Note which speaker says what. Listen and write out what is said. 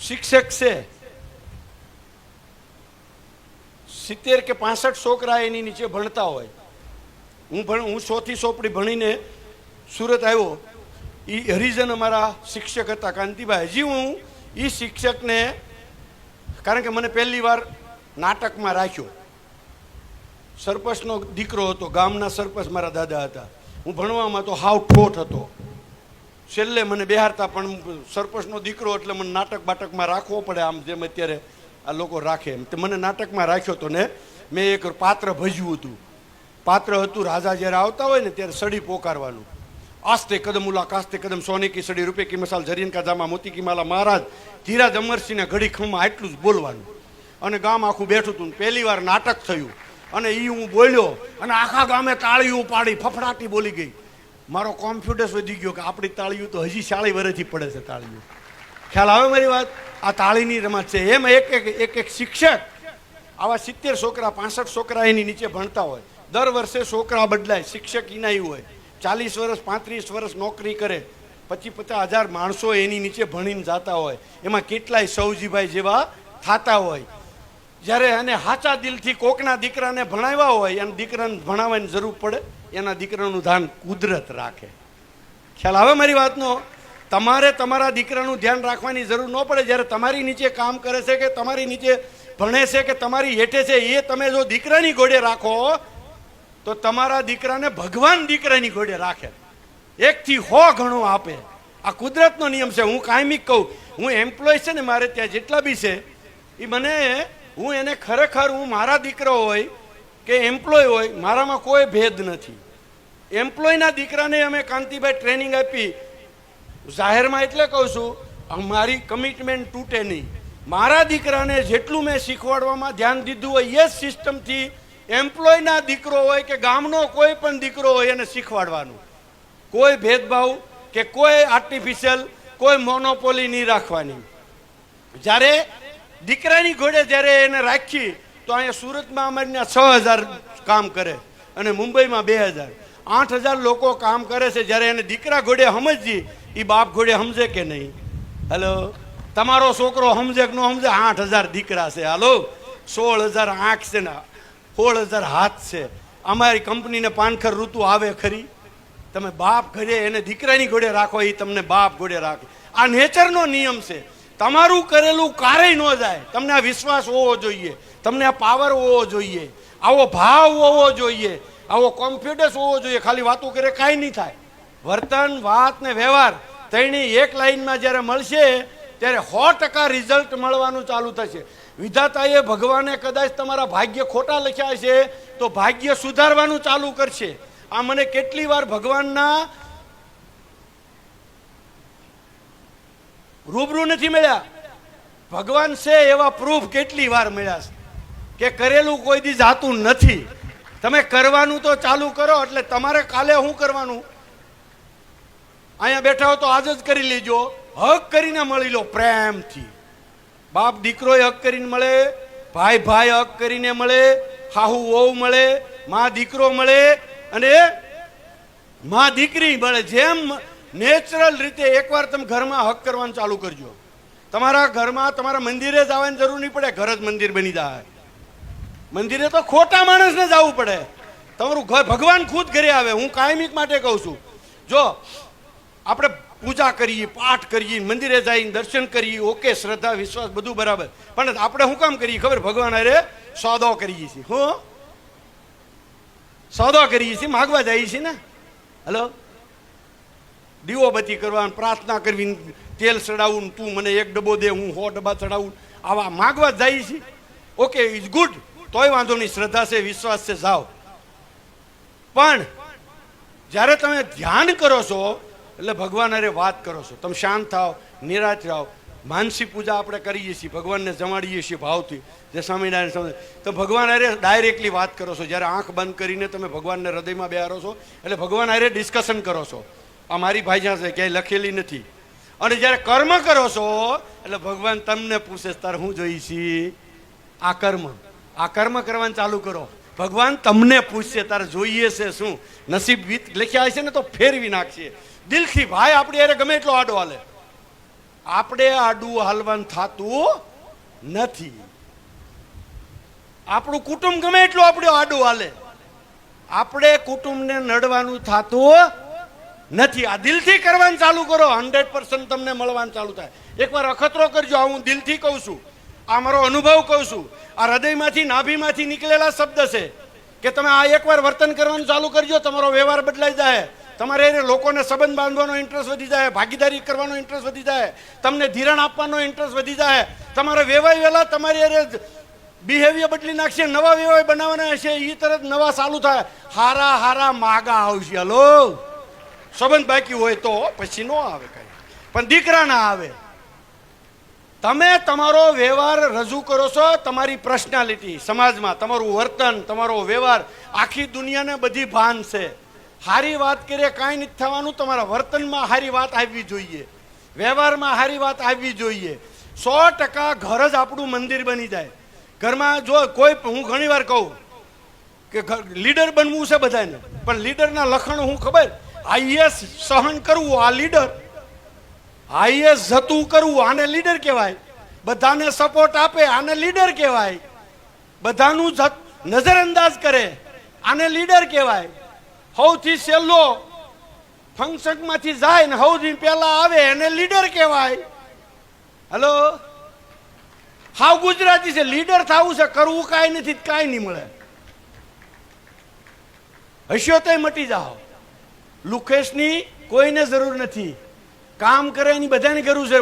Speaker 1: શિક્ષક છે. સિત્તેર કે પાસઠ છોકરા એની નીચે ભણતા હોય. હું ભણ, હું સોથી સોપડી ભણીને સુરત આવ્યો. એ હરિજન અમારા શિક્ષક હતા, કાંતિભાઈ. હજી હું એ શિક્ષકને, કારણ કે મને પહેલી વાર નાટકમાં રાખ્યો. સરપંચનો દીકરો હતો, ગામના સરપંચ મારા દાદા હતા. હું ભણવામાં તો હાવ ઠોઠ હતો. છેલ્લે મને બેહારતા પણ સરપંચનો દીકરો એટલે મને નાટક બાટકમાં રાખવો પડે આમ જેમ અત્યારે આ લોકો રાખે એમ. મને નાટકમાં રાખ્યો હતો ને મેં એક પાત્ર ભજ્યું હતું. પાત્ર હતું રાજા જ્યારે આવતા હોય ને ત્યારે સડી પોકારવાનું. આસ્તે કદમ ઉલા કાસ્તે કદમ સોને કી સડી, રૂપે કી મસાલ જરીન કા જામા મોતી કી માલા, મહારાજ, ધીરાજ અમરસિંહને ઘડી ખમમાં આટલું જ બોલવાનું. અને ગામ આખું બેઠું હતું પહેલી વાર નાટક થયું. અને એ હું બોલ્યો અને આખા ગામે તાળીઓ પાડી, ફફડાટી બોલી ગઈ. મારો કોન્ફિડન્સ વધી ગયો કે આપણી તાળીઓ તો હજી ચાળી વર્ષથી પડે છે તાળીઓ. ખ્યાલ આવે મારી વાત? આ તાળીની રમત છે. એમ એક એક એક એક શિક્ષક આવા સિત્તેર છોકરા, પાસઠ છોકરા એની નીચે ભણતા હોય. દર વર્ષે છોકરા બદલાય, શિક્ષક ઇનાયું હોય. ચાલીસ વર્ષ, પાંત્રીસ વર્ષ નોકરી કરે. પચીસ પચાસ હજાર માણસો એની નીચે ભણીને જતા હોય. એમાં કેટલાય સૌજીભાઈ જેવા થતા હોય. જ્યારે એને હાચા દિલથી કોકના દીકરાને ભણાવ્યા હોય અને દીકરાને ભણાવવાની જરૂર પડે. એના દીકરાનું ધ્યાન કુદરત રાખે. ખ્યાલ આવે મારી વાતનો? તમારે તમારા દીકરાનું ધ્યાન રાખવાની જરૂર ન પડે જ્યારે તમારી નીચે કામ કરે છે કે તમારી નીચે ભણે છે કે તમારી હેઠે છે, એ તમે જો દીકરાની ઘોડે રાખો, તો તમારા દીકરાને ભગવાન દીકરાની ઘોડે રાખે. એકથી હો ઘણો આપે. આ કુદરતનો નિયમ છે. હું કાયમી કહું. હું એમ્પ્લોય છે ને, મારે ત્યાં જેટલા બી છે, એ મને, હું એને ખરેખર, હું મારા દીકરો હોય કે એમ્પ્લોય હોય, મારામાં કોઈ ભેદ નથી. એમ્પ્લોયના દીકરાને અમે કાંતિભાઈ ટ્રેનિંગ આપી. જાહેરમાં એટલે કહું છું, અમારી કમિટમેન્ટ તૂટે નહીં. મારા દીકરાને જેટલું મેં શીખવાડવામાં ધ્યાન દીધું હોય, એ જ સિસ્ટમથી એમ્પ્લોયના દીકરો હોય કે ગામનો કોઈ પણ દીકરો હોય એને શીખવાડવાનું. કોઈ ભેદભાવ કે કોઈ આર્ટિફિશિયલ કોઈ મોનોપોલી નહીં રાખવાની. જ્યારે દીકરાની ઘોડે જ્યારે એને રાખી તો અહીંયા સુરતમાં અમારીના છ હજાર કામ કરે અને મુંબઈમાં બે હજાર. આઠ હજાર લોકો કામ કરે છે જ્યારે એને દીકરા ઘોડે સમજી એ બાપ ઘોડે સમજે કે નહીં? હેલો? તમારો છોકરો સમજે કે ન સમજે? આઠ હજાર દીકરા છે. હાલો? સોળ હજાર આંખ છે ને, સોળ હજાર હાથ છે. અમારી કંપનીને પાનખર ઋતુ આવે ખરી? તમે બાપ ઘરે એને દીકરાની ઘોડે રાખો એ તમને બાપ ઘોડે રાખે. આ નેચરનો નિયમ છે. તમારું કરેલું કારેય ન જાય. તમને આ વિશ્વાસ હોવો જોઈએ. તમને આ પાવર હોવો જોઈએ. આવો ભાવ હોવો જોઈએ. આવો કોન્ફિડન્સ હોવો જોઈએ. ખાલી વાતો કરે કાંઈ નહીં થાય. વર્તન, વાત ને વ્યવહાર તેની એક લાઈનમાં જ્યારે મળશે, ત્યારે સો ટકા રિઝલ્ટ મળવાનું ચાલુ થશે. વિધાતાએ ભગવાને કદાચ તમારા ભાગ્ય ખોટા લખ્યા છે તો ભાગ્ય સુધારવાનું ચાલુ કરશે. આ મને કેટલી વાર ભગવાનના રૂબરૂ નથી મળ્યા. ભગવાન છે એવા પ્રૂફ કેટલી વાર મળ્યા છે. કે કરેલું કોઈ દી જાતું નથી. તમે કરવાનું તો ચાલુ કરો, એટલે તમારે કાલે શું કરવાનું? અહીંયા બેઠા હો તો આજ જ કરી લેજો. હક કરીને મળી લો પ્રેમથી. બાપ દીકરો હક કરીને મળે, ભાઈ ભાઈ હક કરીને મળે, હાહુ વહુ મળે, માં દીકરો મળે, અને માં દીકરી મળે. જેમ નેચરલ રીતે એકવાર તમે ઘરમાં હક કરવાનું ચાલુ કરજો. તમારા ઘરમાં તમારા મંદિરે જવાની જરૂર નહીં પડે, ઘર જ મંદિર બની જાય. મંદિરે તો ખોટા માણસને જવું પડે. તમારું ઘર ભગવાન ખુદ ઘરે આવે, હું કાયમિક માટે કહું છું. જો આપણે પૂજા કરીએ, પાઠ કરીએ, મંદિરે જઈને દર્શન કરીએ, ઓકે, શ્રદ્ધા, વિશ્વાસ, બધું બરાબર. પણ આપણે શું કામ કરીએ? ખબર? ભગવાન અરે સોદો કરીએ છીએ. હું? સોદો કરીએ છીએ, માગવા જઈએ છીએ ને? હલો દીવોબત્તી કરવાની પ્રાર્થના કરવી તેલ ચડાવું તું મને એક ડબ્બો દે, હું સો ડબ્બા ચડાવું. આવા માગવા જાય છે. ઓકે ઇઝ ગુડ તોય વાંધો નહીં. શ્રદ્ધા છે, વિશ્વાસ છે, જાઓ. પણ જ્યારે તમે ધ્યાન કરો છો, એટલે ભગવાન અરે વાત કરો છો. તમે શાંત થાઓ, નિરાશ રહો માનસી પૂજા આપણે કરીએ છીએ, ભગવાનને જમાડીએ છીએ ભાવથી. જે સ્વામિનારાયણ સમજે તો ભગવાન અરે ડાયરેક્ટલી વાત કરો છો. જ્યારે આંખ બંધ કરીને તમે ભગવાનને હૃદયમાં બેહારો છો, એટલે ભગવાન અરે ડિસ્કશન કરો છો. આ મારી છે, ક્યાંય લખેલી નથી. અને જ્યારે કર્મ કરો છો, એટલે ભગવાન તમને પૂછે તાર હું જોઈ છી? આ કર્મ. આ કર્મ કરવાનું ચાલુ કરો. ભગવાન તમને પૂછશે, તારે જોઈએ છે શું? નસીબ લખ્યા હશે ને, તો ફેરવી નાખશે. દિલથી, ભાઈ, આપણે યારે ગમે એટલો આડો હાલે. આપણે આડું હાલવાનું થતું નથી. આપણું કુટુંબ ગમે એટલું આપણે આડું હાલે. આપણે કુટુંબને નડવાનું થતું નથી, આ દિલથી કરવાનું ચાલુ કરો. હંડ્રેડ પર્સન્ટ તમને મળવાનું ચાલુ થાય. એકવાર અખતરો કરજો, આ હું દિલથી કહું છું. આ મારો અનુભવ કહું છું. આ હૃદયમાંથી, નાભીમાંથી નીકળેલા શબ્દ છે કે તમે આ એકવાર વર્તન કરવાનું ચાલુ કરજો, તમારો વ્યવહાર બદલાઈ જાય. તમારે એને લોકોને સંબંધ બાંધવાનો ઇન્ટરેસ્ટ વધી જાય, ભાગીદારી કરવાનો ઇન્ટરેસ્ટ વધી જાય, તમને ધિરાણ આપવાનો ઇન્ટરેસ્ટ વધી જાય. તમારે વેવાય વહેલા તમારી અરે બિહેવિયર બદલી નાખશે, નવા વ્યવહાર બનાવવાના હશે એ તરત નવા ચાલુ થાય. હારા હારા માગા આવશે. હલો? સંબંધ બાકી હોય તો પછી નો આવે કઈ. પણ દીકરા ના આવે. તમે તમારો વ્યવહાર રજૂ કરો છો તમારી પર્સનાલિટી સમાજમાં, તમારું વર્તન, તમારો વ્યવહાર, આખી દુનિયાને બધી ભાન છે. સારી વાત કરીએ કાંઈ નથી થવાનું, તમારા વર્તનમાં સારી વાત આવવી જોઈએ. વ્યવહારમાં સારી વાત આવવી જોઈએ. સો ટકા ઘર જ આપણું મંદિર બની જાય. ઘરમાં જો કોઈ, હું ઘણી વાર કહું કે લીડર બનવું છે બધાને. પણ લીડરના લખણ હું ખબર? આઈએસ સહન કરવું, આ લીડર. આઈએસ જતું કરવું, આને લીડર કહેવાય. બધાને સપોર્ટ આપે, આને લીડર કહેવાય. બધાનું નજરઅંદાજ કરે, આને લીડર કહેવાય. સૌથી સેલ્લો ફંક્શનમાંથી જાય ને સૌથી પહેલા આવે, એને લીડર કહેવાય. હલો? હાવ ગુજરાતી છે, લીડર થવું છે, કરવું કાંઈ નથી, કાંઈ નહીં મળે. હસ્યો તોય મટી જાઓ. લુકેશની કોઈને જરૂર નથી. કામ કરે એની બધાની જરૂર છે.